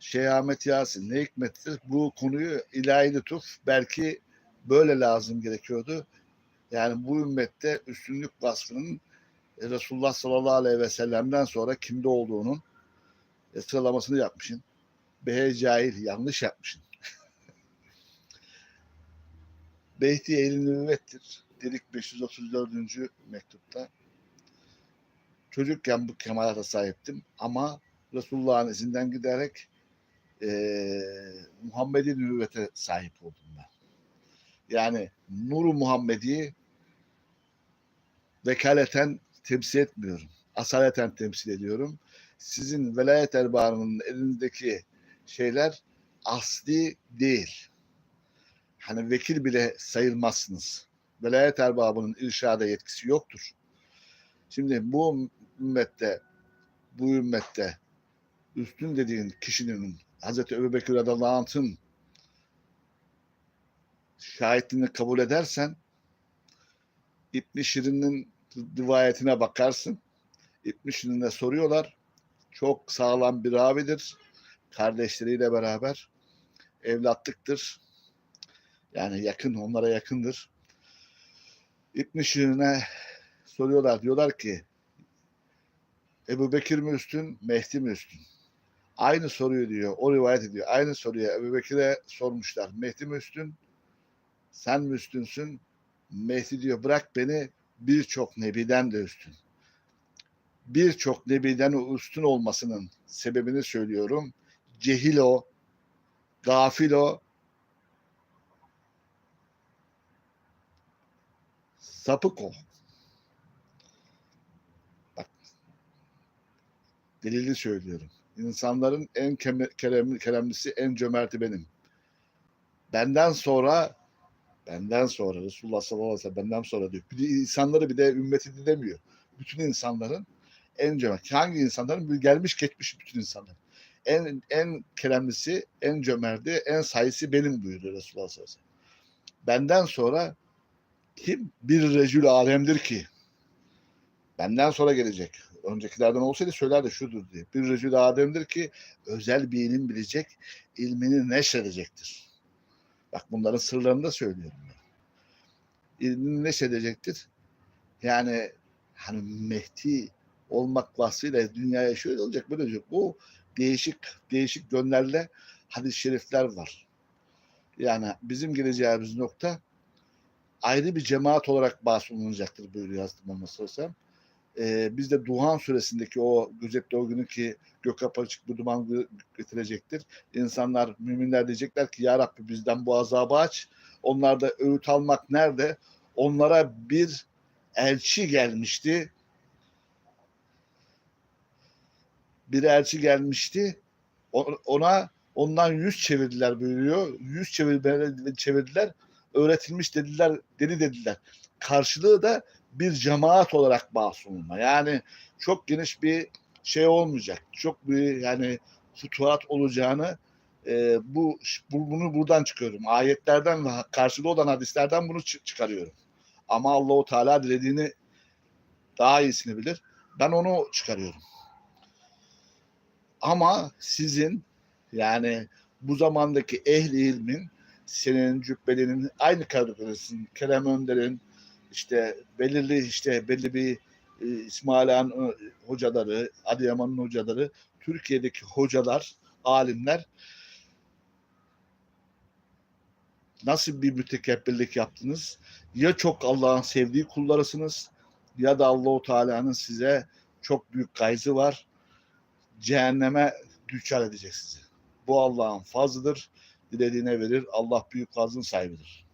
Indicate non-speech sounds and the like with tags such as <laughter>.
Şeyh Ahmet Yasin ne hikmettir bu konuyu ilahi lütuf belki böyle lazım gerekiyordu. Yani bu ümmette üstünlük vasfının e, Resulullah sallallahu aleyhi ve sellem'den sonra kimde olduğunun e, sıralamasını yapmışsın. Behe cahil yanlış yapmışsın. <laughs> Beyti Eylül Nüvvettir. Dedik 534. mektupta. Çocukken bu kemalata sahiptim ama Resulullah'ın izinden giderek eee Muhammed'i nüvvete sahip oldum ben. Yani Nuru Muhammed'i vekaleten temsil etmiyorum. Asaleten temsil ediyorum. Sizin velayet erbağının elindeki şeyler asli değil. Hani vekil bile sayılmazsınız. Velayet erbabının irşada yetkisi yoktur. Şimdi bu ümmette bu ümmette üstün dediğin kişinin Hazreti Ebubekir radıyallahu anh'ın şahitliğini kabul edersen İbn Şirin'in rivayetine bakarsın. İbn Şirin'e soruyorlar. Çok sağlam bir abidir. Kardeşleriyle beraber evlatlıktır. Yani yakın, onlara yakındır. İbn Şirin'e soruyorlar. Diyorlar ki Ebu Bekir mi üstün, Mehdi mi üstün? Aynı soruyu diyor, o rivayet ediyor. Aynı soruyu Ebu Bekir'e sormuşlar. Mehdi mi üstün, sen mi üstünsün? Mehdi diyor bırak beni birçok nebiden de üstün. Birçok nebiden üstün olmasının sebebini söylüyorum. Cehil o, gafil o, sapık o. Bak, delili söylüyorum. İnsanların en keremli, keremlisi, en cömerti benim. Benden sonra benden sonra Resulullah sallallahu aleyhi ve sellem benden sonra diyor. Bir de insanları bir de ümmeti de demiyor. Bütün insanların en cömert. Hangi insanların? Gelmiş geçmiş bütün insanlar. En en keremlisi, en cömerti, en sayısı benim buyuruyor Resulullah sallallahu aleyhi ve sellem. Benden sonra kim? Bir recül alemdir ki. Benden sonra gelecek. Öncekilerden olsaydı söylerdi şudur diye. Bir recül alemdir ki özel bir ilim bilecek, ilmini neşredecektir. Bak bunların sırlarını da söylüyorum. Ben. İlmini neşredecektir. Yani hani Mehdi olmak vasfıyla dünyaya şöyle olacak böyle olacak. Bu değişik değişik yönlerle hadis-i şerifler var. Yani bizim geleceğimiz nokta ayrı bir cemaat olarak bahsolunacaktır buyuruyor Hazreti Muhammed sallallahu Ee, biz de Duhan suresindeki o gözetle o günü ki gök apaçık bir duman getirecektir. İnsanlar, müminler diyecekler ki Ya Rabbi bizden bu azabı aç. Onlar da öğüt almak nerede? Onlara bir elçi gelmişti. Bir elçi gelmişti. Ona ondan yüz çevirdiler buyuruyor. Yüz çevirdiler, çevirdiler. Öğretilmiş dediler, deli dediler. Karşılığı da bir cemaat olarak bahsolunma. Yani çok geniş bir şey olmayacak. Çok bir yani fütuhat olacağını e, bu, bu bunu buradan çıkıyorum. Ayetlerden ve karşılığı olan hadislerden bunu çı- çıkarıyorum. Ama Allahu Teala dilediğini daha iyisini bilir. Ben onu çıkarıyorum. Ama sizin yani bu zamandaki ehli ilmin senin cübbelinin aynı kategorisin Kerem Önder'in işte belirli işte belli bir e, İsmail Han e, hocaları, Adıyaman'ın hocaları, Türkiye'deki hocalar, alimler nasıl bir mütekebbirlik yaptınız? Ya çok Allah'ın sevdiği kullarısınız ya da Allahu Teala'nın size çok büyük gayzı var. Cehenneme düçar edecek sizi. Bu Allah'ın fazlıdır. Dilediğine verir. Allah büyük fazlın sahibidir.